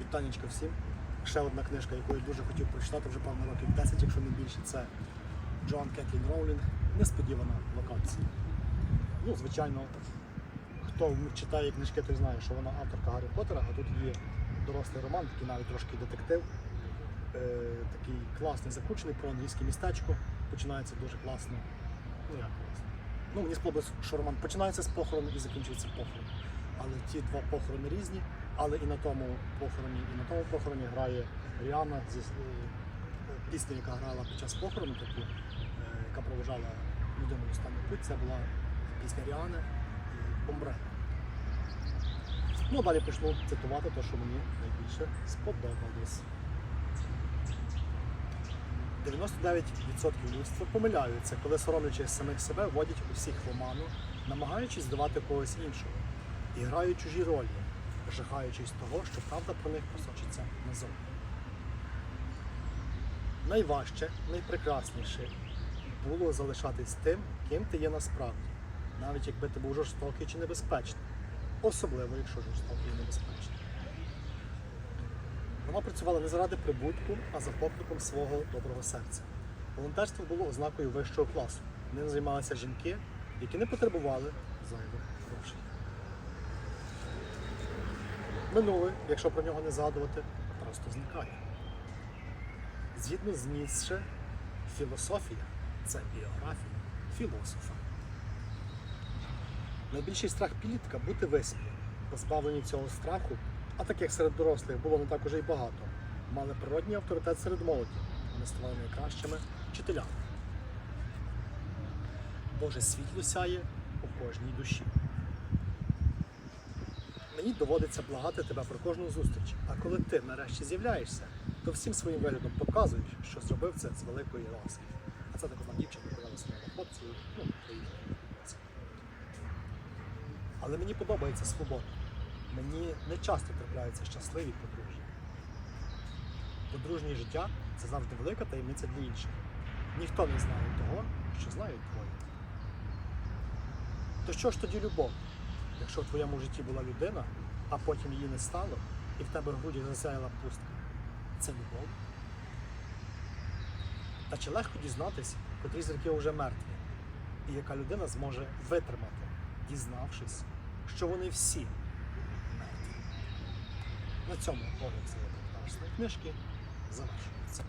Вітанечка всім. Ще одна книжка, яку я дуже хотів прочитати вже певно років 10, якщо не більше, це Джоан Кетлін Роулінг Несподівана локація. Ну, звичайно, хто читає книжки, той знає, що вона авторка Гаррі Поттера, а тут є дорослий роман, такий навіть трошки детектив. Е, такий класний, закручений про англійське містечко. Починається дуже класно. Ну як класно. Ну, мені сподобалось, що роман починається з похорону і закінчується похороном. Але ті два похорони різні, але і на тому похороні, і на тому похороні грає Ріана зі е, пісня, яка грала під час похорону, таку, е, яка проважала в останній путь. Це була пісня Ріани і Омбре. Ну, далі почну цитувати те, що мені найбільше сподобалось. 99% людства помиляються, коли соромлячись самих себе, вводять усіх в оману, намагаючись здавати когось іншого і грають чужі ролі, жахаючись того, що правда про них просочиться назовні. Найважче, найпрекрасніше було залишатись тим, ким ти є насправді, навіть якби ти був жорстокий чи небезпечний, особливо якщо жорстокий і небезпечний. Вона працювала не заради прибутку, а за покликом свого доброго серця. Волонтерство було ознакою вищого класу. Ним займалися жінки, які не потребували зайвих грошей. Минуле, якщо про нього не згадувати, просто зникає. Згідно з Ніцше, філософія це біографія філософа. Найбільший страх підлітка бути виспі. Позбавлені цього страху, а таких серед дорослих було не так уже й багато, мали природній авторитет серед молоді. Вони ставали найкращими вчителями. Боже світло сяє у кожній душі. Мені доводиться благати тебе про кожну зустріч, а коли ти нарешті з'являєшся, то всім своїм виглядом показуєш, що зробив це з великої ласки. А це так одна дівчинка казала своєму хлопцю, ну, приїхала. Але мені подобається свобода. Мені не часто трапляються щасливі подружжя. Подружнє життя це завжди велика таємниця для інших. Ніхто не знає того, що знають двоє. То що ж тоді любов? Якщо в твоєму житті була людина, а потім її не стало, і в тебе в груді засяяла пустка, це любов. Та чи легко дізнатись, котрі зірки вже мертві, і яка людина зможе витримати, дізнавшись, що вони всі мертві. На цьому огляд цієї книжки завершується.